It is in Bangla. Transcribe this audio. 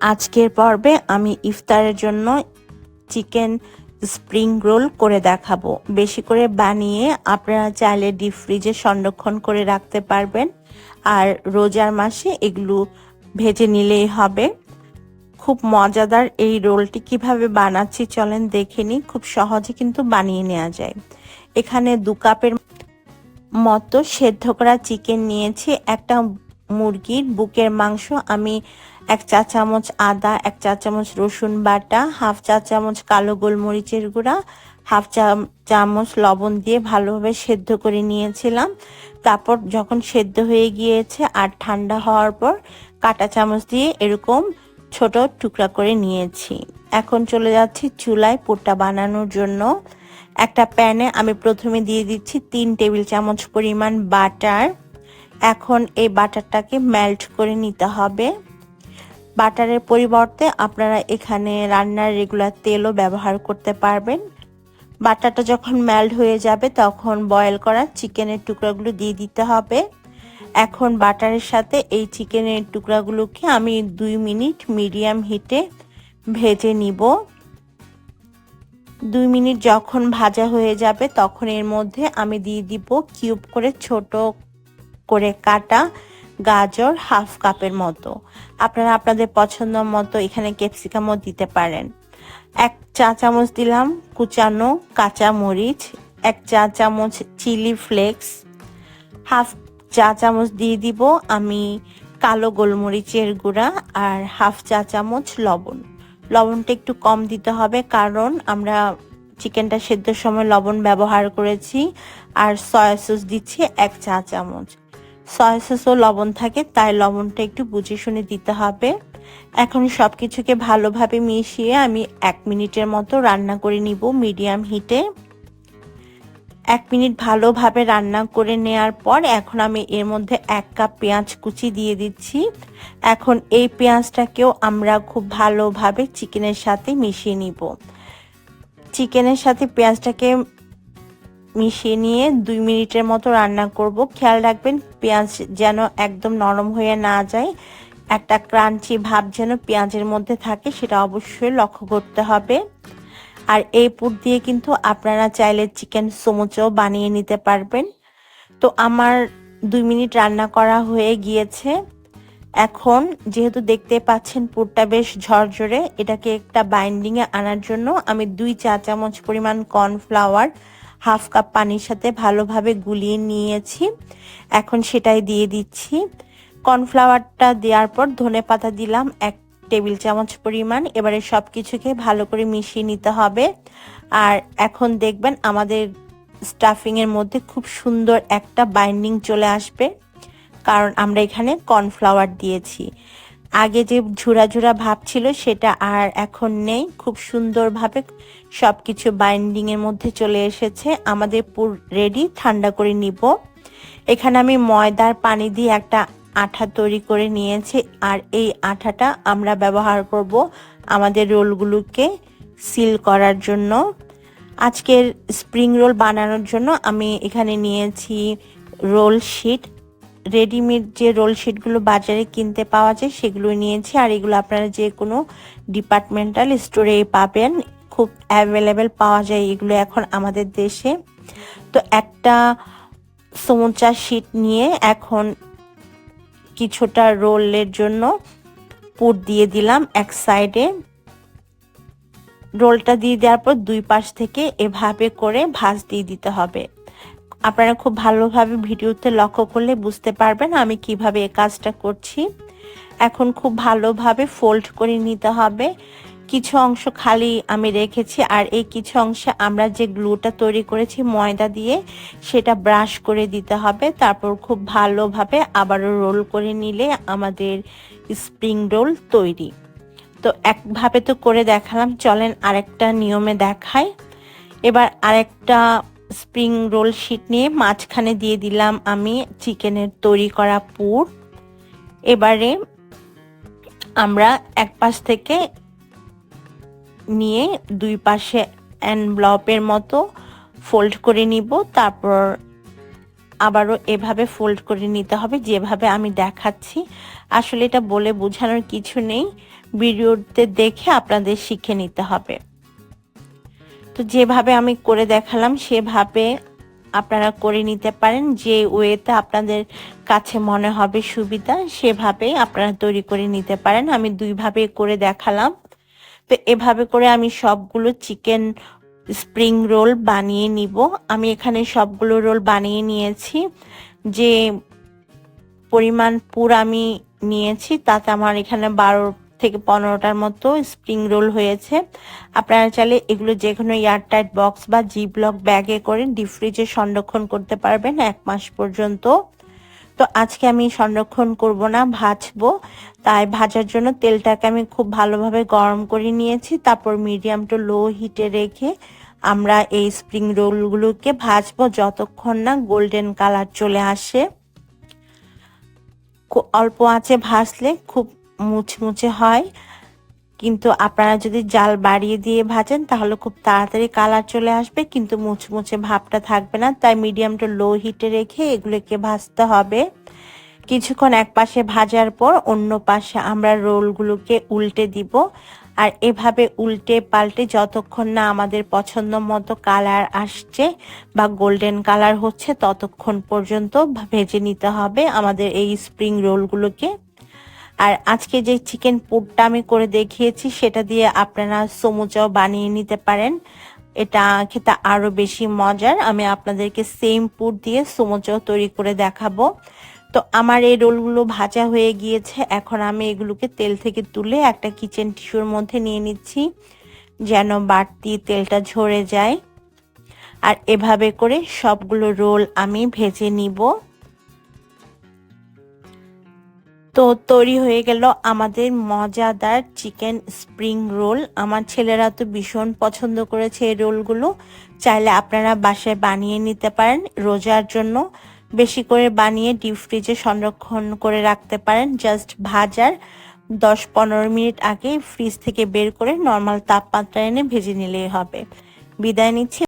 আজকের পর্বে আমি ইফতারের জন্য চিকেন স্প্রিং রোল করে দেখাবো। বেশি করে বানিয়ে আপনারা চাইলে ডিপ ফ্রিজে সংরক্ষণ করে রাখতে পারবেন। আর রোজার মাসে এগুলো ভেজে নিলেই হবে। খুব মজাদার এই রোলটি কীভাবে বানাচ্ছি চলেন দেখে নিই। খুব সহজে কিন্তু বানিয়ে নেওয়া যায়। এখানে দু কাপের মতো সেদ্ধ করা চিকেন নিয়েছি। একটা মুরগির বুকের মাংস, আমি এক চা চামচ আদা, এক চা চামচ রসুন বাটা, হাফ চা চামচ কালো গোলমরিচের গুঁড়া, হাফ চা চামচ লবণ দিয়ে ভালোভাবে সেদ্ধ করে নিয়েছিলাম। তারপর যখন সেদ্ধ হয়ে গিয়েছে আর ঠান্ডা হওয়ার পর, কাটা চামচ দিয়ে এরকম ছোট টুকরা করে নিয়েছি। এখন চলে যাচ্ছি চুলায় পোটা বানানোর জন্য। একটা প্যানে আমি প্রথমে দিয়ে দিচ্ছি তিন টেবিল চামচ পরিমাণ বাটার। এখন এই বাটারটাকে মেল্ট করে নিতে হবে। বাটারের পরিবর্তে আপনারা এখানে রান্নার রেগুলার তেলও ব্যবহার করতে পারবেন। বাটারটা যখন মেল্ট হয়ে যাবে তখন বয়েল করা চিকেনের টুকরাগুলো দিয়ে দিতে হবে। এখন বাটারের সাথে এই চিকেনের টুকরাগুলোকে আমি দুই মিনিট মিডিয়াম হিটে ভেজে নিব। দুই মিনিট যখন ভাজা হয়ে যাবে তখন এর মধ্যে আমি দিয়ে দিব কিউব করে ছোট করে কাটা গাজর হাফ কাপের মতো। আপনারা আপনাদের পছন্দ মতো এখানে ক্যাপসিকামও দিতে পারেন। এক চা চামচ দিলাম কুচানো কাঁচা মরিচ, এক চা চামচ চিলি ফ্লেক্স, হাফ চা চামচ দিয়ে দিব আমি কালো গোলমরিচের গুঁড়া আর হাফ চা চামচ লবণ। লবণটা একটু কম দিতে হবে কারণ আমরা চিকেনটা সেদ্ধর সময় লবণ ব্যবহার করেছি আর সয়া সস দিচ্ছি এক চা চামচ। সয়া সসও লবণ থাকে, তাই লবণটা একটু বুঝে শুনে দিতে হবে। এখন সব কিছুকে ভালোভাবে মিশিয়ে আমি এক মিনিটের মতো রান্না করে নিব মিডিয়াম হিটে। এক মিনিট ভালোভাবে রান্না করে নেয়ার পর এখন আমি এর মধ্যে এক কাপ পেঁয়াজ কুচি দিয়ে দিচ্ছি। এখন এই পেঁয়াজটাকেও আমরা খুব ভালোভাবে চিকেনের সাথে মিশিয়ে নিব। চিকেনের সাথে পেঁয়াজটাকে মিশিয়ে নিয়ে দুই মিনিটের মতো রান্না করব। খেয়াল রাখবেন, পেঁয়াজ যেন একদম নরম হয়ে না যায়। একটা ক্রাঞ্চি ভাব যেন পেঁয়াজের মধ্যে থাকে, সেটা অবশ্যই লক্ষ্য করতে হবে। আর এই পুর দিয়ে কিন্তু আপনারা চাইলে চিকেন সমুচও বানিয়ে নিতে পারবেন। তো আমার দুই মিনিট রান্না করা হয়ে গিয়েছে। এখন যেহেতু দেখতে পাচ্ছেন পুরটা বেশ ঝরঝরে, এটাকে একটা বাইন্ডিংয়ে আনার জন্য আমি দুই চা চামচ পরিমাণ কর্নফ্লাওয়ার হাফ কাপ পানির সাথে ভালোভাবে গুলিয়ে নিয়েছি। এখন সেটাই দিয়ে দিচ্ছি। কর্নফ্লাওয়ারটা দেওয়ার পর ধনে পাতা দিলাম এক টেবিল চামচ পরিমাণ। এবারে সব কিছুকে ভালো করে মিশিয়ে নিতে হবে। আর এখন দেখবেন আমাদের স্টাফিংয়ের মধ্যে খুব সুন্দর একটা বাইন্ডিং চলে আসবে। কারণ আমরা এখানে কর্নফ্লাওয়ার দিয়েছি। আগে যে ঝুরা ঝুরা ভাব ছিল সেটা আর এখন নেই। খুব সুন্দরভাবে সব কিছু বাইন্ডিংয়ের মধ্যে চলে এসেছে। আমাদের পুর রেডি ঠান্ডা করে নিব। এখানে আমি ময়দার পানি দিয়ে একটা আঠা তৈরি করে নিয়েছি। আর এই আঠাটা আমরা ব্যবহার করব আমাদের রোলগুলোকে সিল করার জন্য। আজকের স্প্রিং রোল বানানোর জন্য আমি এখানে নিয়েছি রোল শিট রেডিমেড যে রোল শিটগুলো বাজারে কিনতে পাওয়া যায়, সেগুলো নিয়েছি। আর এগুলো আপনারা যে কোনো ডিপার্টমেন্টাল স্টোরে পাবেন। খুব অ্যাভেলেবেল পাওয়া যায় এগুলো এখন আমাদের দেশে। তো একটা সমুচা শিট নিয়ে এখন কিছুটা রোলের জন্য পুর দিয়ে দিলাম এক সাইডে রোলটা দিয়ে দেওয়ার পর দুই পাশ থেকে এভাবে করে ভাঁজ দিয়ে দিতে হবে। আপনারা খুব ভালোভাবে ভিডিওতে লক্ষ্য করলে বুঝতে পারবেন আমি কীভাবে এই কাজটা করছি। এখন খুব ভালোভাবে ফোল্ড করে নিতে হবে। কিছু অংশ খালি আমি রেখেছি আর এই কিছু অংশে আমরা যে গ্লুটা তৈরি করেছি ময়দা দিয়ে, সেটা ব্রাশ করে দিতে হবে। তারপর খুব ভালোভাবে আবারও রোল করে নিলে আমাদের স্প্রিং রোল তৈরি। তো একভাবে তো করে দেখালাম, চলেন আরেকটা নিয়মে দেখায় এবার আরেকটা স্প্রিং রোল শিট নিয়ে মাঝখানে দিয়ে দিলাম আমি চিকেনের তৈরি করা পুর। এবারে আমরা এক পাশ থেকে নিয়ে দুই পাশে অ্যানব্লপের মতো ফোল্ড করে নিব। তারপর আবারও এভাবে ফোল্ড করে নিতে হবে, যেভাবে আমি দেখাচ্ছি। আসলে এটা বলে বোঝানোর কিছু নেই, ভিডিওতে দেখে আপনাদের শিখে নিতে হবে। তো যেভাবে আমি করে দেখালাম, সেভাবে আপনারা করে নিতে পারেন। যে ওয়েতে আপনাদের কাছে মনে হবে সুবিধা, সেভাবেই আপনারা তৈরি করে নিতে পারেন। আমি দুইভাবে করে দেখালাম। তো এভাবে করে আমি সবগুলো চিকেন স্প্রিং রোল বানিয়ে নিব। আমি এখানে সবগুলো রোল বানিয়ে নিয়েছি। যে পরিমাণ পুর আমি নিয়েছি, তাতে আমার এখানে বারো থেকে পনেরোটার মতো স্প্রিং রোল হয়েছে। আপনারা চাইলে এগুলো যে কোনো এয়ারটাইট বক্স বা জি ব্লক ব্যাগে করে ডিপ ফ্রিজে সংরক্ষণ করতে পারবেন এক মাস পর্যন্ত। তো আজকে আমি সংরক্ষণ করব না, ভাজবো। তাই ভাজার জন্য তেলটাকে আমি খুব ভালোভাবে গরম করে নিয়েছি। তারপর মিডিয়াম টু লো হিটে রেখে আমরা এই স্প্রিং রোলগুলোকে ভাজবো যতক্ষণ না গোল্ডেন কালার চলে আসে। অল্প আঁচে ভাজলে খুব মুচমুচে হয়। কিন্তু আপনারা যদি জাল বাড়িয়ে দিয়ে ভাজেন, তাহলে খুব তাড়াতাড়ি কালার চলে আসবে, কিন্তু মুচমুচে ভাবটা থাকবে না। তাই মিডিয়াম টু লো হিটে রেখে এগুলোকে ভাজতে হবে। কিছুক্ষণ এক পাশে ভাজার পর অন্য পাশে আমরা রোলগুলোকে উল্টে দিব। আর এভাবে উল্টে পাল্টে যতক্ষণ না আমাদের পছন্দ মতো কালার আসছে বা গোল্ডেন কালার হচ্ছে, ততক্ষণ পর্যন্ত ভেজে নিতে হবে আমাদের এই স্প্রিং রোলগুলোকে। আর আজকে যে চিকেন পুরটা আমি করে দেখিয়েছি, সেটা দিয়ে আপনারা সমুচাও বানিয়ে নিতে পারেন। এটা খেতে আরও বেশি মজার। আমি আপনাদেরকে সেম পুর দিয়ে সমুচাও তৈরি করে দেখাবো। তো আমার এই রোলগুলো ভাজা হয়ে গিয়েছে। এখন আমি এগুলোকে তেল থেকে তুলে একটা কিচেন টিস্যুর মধ্যে নিয়ে নিচ্ছি, যেন বাড়তি তেলটা ঝরে যায়। আর এভাবে করে সবগুলো রোল আমি ভেজে নিব। তো তৈরি হয়ে গেল আমাদের মজাদার চিকেন স্প্রিং রোল। আমার ছেলেরা তো ভীষণ পছন্দ করেছে এই রোলগুলো। চাইলে আপনারা বাসায় বানিয়ে নিতে পারেন। রোজার জন্য বেশি করে বানিয়ে ডিপ ফ্রিজে সংরক্ষণ করে রাখতে পারেন। জাস্ট ভাজার দশ পনেরো মিনিট আগে ফ্রিজ থেকে বের করে নর্মাল তাপমাত্রা এনে ভেজে নিলেই হবে। বিদায় নিচ্ছি।